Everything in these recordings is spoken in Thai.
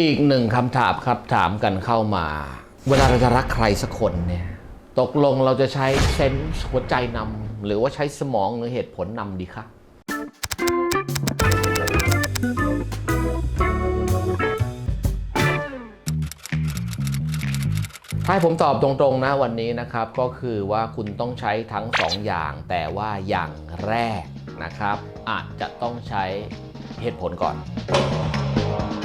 อีกหนึ่งคำถามครับถามกันเข้ามา เวลาเราจะรักใครสักคนเนี่ยตกลงเราจะใช้เซนส์หัวใจนำหรือว่าใช้สมองหรือเหตุผลนำดีคะให้ผมตอบตรงๆนะวันนี้นะครับก็คือว่าคุณต้องใช้ทั้งสองอย่าง แต่ว่าอย่างแรกนะครับ อาจจะต้องใช้เหตุผลก่อน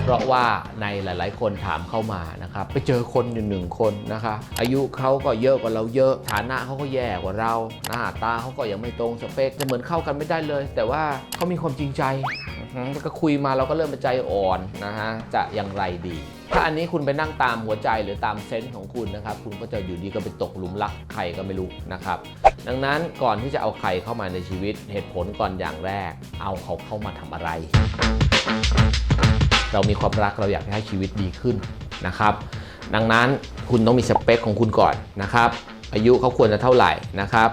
เพราะว่าในหลาย ๆ คนถามเข้ามานะครับไปเจอคนอยู่หนึ่งคนนะคะอายุเขาก็เยอะกว่าเราเยอะ ฐานะเขาก็แย่กว่าเรา หน้าตาเขาก็ยังไม่ตรงสเปคจะเหมือนเข้ากันไม่ได้เลย แต่ว่าเขามีความจริงใจแล้วก็คุยมาเราก็เริ่มเป็นใจอ่อนนะฮะจะอย่างไรดีถ้าอันนี้คุณไปนั่งตามหัวใจหรือตามเซนส์ของคุณนะครับ คุณก็จะอยู่ดีก็ไปตกหลุมรักใครก็ไม่รู้นะครับ ดังนั้นก่อนที่จะเอาใครเข้ามาในชีวิตเหตุผลก่อนอย่างแรก เอาเขาเข้ามาทำอะไร เรามีความรักเราอยากให้ชีวิตดีขึ้นนะครับ ดังนั้นคุณต้องมีสเปคของคุณก่อนนะครับ อายุเขาควรจะเท่าไหร่นะครับ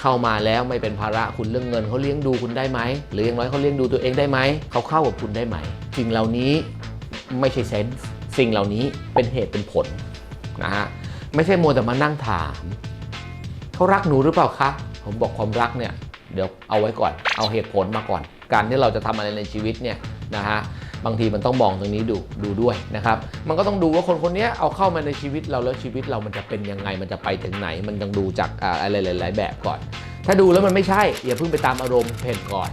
เข้ามาแล้วไม่เป็นภาระคุณเรื่องเงินเขาเลี้ยงดูคุณได้ไหมหรืออย่างน้อยเขาเลี้ยงดูตัวเองได้ไหมเขาเข้ากับคุณได้ไหมสิ่งเหล่านี้ไม่ใช่เซนส์สิ่งเหล่านี้เป็นเหตุเป็นผลนะฮะไม่ใช่มัวแต่มานั่งถามเขารักหนูหรือเปล่าคะผมบอกความรักเนี่ยเดี๋ยวเอาไว้ก่อน เอาเหตุผลมาก่อน การที่เราจะทำอะไรในชีวิตเนี่ยนะฮะ บางทีมันต้องมองตรงนี้ดูดูด้วยนะครับ มันก็ต้องดูว่าคนคนนี้เอาเข้ามาในชีวิตเราแล้วชีวิตเรามันจะเป็นยังไง มันจะไปถึงไหน มันต้องดูจากอะไรหลาย ๆ แบบก่อน ถ้าดูแล้วมันไม่ใช่อย่าเพิ่งไปตามอารมณ์เพนก่อน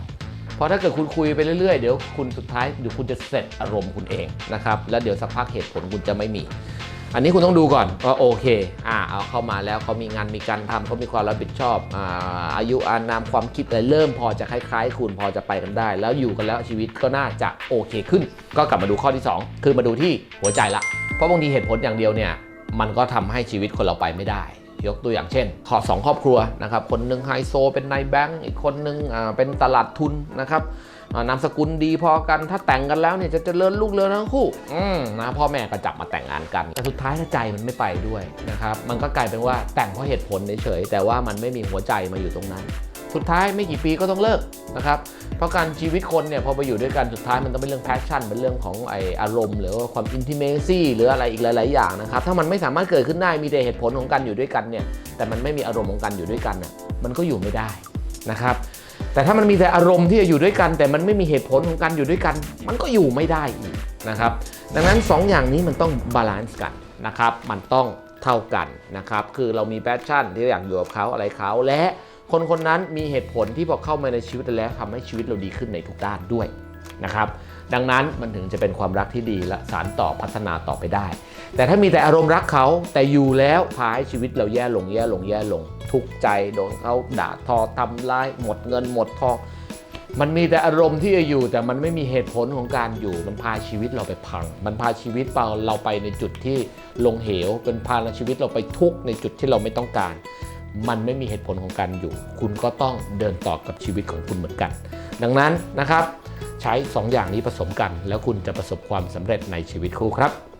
เพราะถ้าเกิดคุณคุยไปเรื่อยๆ เดี๋ยวคุณสุดท้ายเดี๋ยวคุณจะเสร็จอารมณ์คุณเองนะครับ แล้วเดี๋ยวสักพักเหตุผลคุณจะไม่มี อันนี้คุณต้องดูก่อนว่าโอเคอ่าเอาเข้ามาแล้วเขามีงานมีการทำเขามีความรับผิดชอบอ่าอายุอานามความคิดอะไรเริ่มพอจะคล้ายๆ คุณพอจะไปกันได้ แล้วอยู่กันแล้วชีวิตก็น่าจะโอเคขึ้น ก็กลับมาดูข้อที่ 2 คือมาดูที่หัวใจละ เพราะบางทีเหตุผลอย่างเดียวเนี่ยมันก็ทำให้ชีวิตคนเราไปไม่ได้ยกตัวอย่างเช่น ขอสองครอบครัวนะครับ คนหนึ่งไฮโซเป็นนายแบงก์อีกคนหนึ่งอ่าเป็นตลาดทุนนะครับ นามสกุลดีพอกันถ้าแต่งกันแล้วเนี่ยจะเจริญลูกเรือนทั้งคู่นะพ่อแม่ก็จับมาแต่งงานกัน แต่สุดท้ายถ้าใจมันไม่ไปด้วยนะครับมันก็กลายเป็นว่าแต่งเพราะเหตุผลเฉยแต่ว่ามันไม่มีหัวใจมาอยู่ตรงนั้น สุดท้ายไม่กี่ปีก็ต้องเลิกนะครับเพราะการชีวิตคนเนี่ยพอไปอยู่ด้วยกันสุดท้ายมันต้องเป็นเรื่องแพชชั่นเป็นเรื่องของไออารมณ์ หรือว่าความอินทิเมซี่หรืออะไรอีกหลาย ๆ อย่างนะครับถ้ามันไม่สามารถเกิดขึ้นได้มีแต่เหตุผลของการอยู่ด้วยกันเนี่ยแต่มันไม่มีอารมณ์ของการอยู่ด้วยกันน่ะมันก็อยู่ไม่ได้นะครับ แต่ถ้ามันมีแต่อารมณ์ที่จะอยู่ด้วยกัน แต่มันไม่มีเหตุผลของการอยู่ด้วยกัน มันก็อยู่ไม่ได้อีกนะครับ ดังนั้น 2 อย่างนี้มันต้องบาลานซ์กันนะครับ มันต้องเท่ากันนะครับ คือเรามีแพชชั่นที่อยากอยู่กับเขาอะไรเขาและคนคนนั้นมีเหตุผลที่พอเข้ามาในชีวิตแล้วทำให้ชีวิตเราดีขึ้นในทุกด้านด้วย นะครับ ดังนั้นมันถึงจะเป็นความรักที่ดีและสารต่อพัฒนาต่อไปได้ แต่ถ้ามีแต่อารมณ์รักเขาแต่อยู่แล้วพาให้ชีวิตเราแย่ลงแย่ลงแย่ลง ทุกข์ใจโดนเขาด่าทอทำร้ายหมดเงินหมดทองมันมีแต่อารมณ์ที่จะอยู่แต่มันไม่มีเหตุผลของการอยู่ มันพาชีวิตเราไปพัง มันพาชีวิตเราไปในจุดที่ลงเหวเป็นพาชีวิตเราไปทุกในจุดที่เราไม่ต้องการ มันไม่มีเหตุผลของการอยู่ คุณก็ต้องเดินต่อกับชีวิตของคุณเหมือนกัน ดังนั้นนะครับ ใช้ 2 อย่างนี้ผสมกัน แล้วคุณจะประสบความสำเร็จในชีวิตคู่ครับ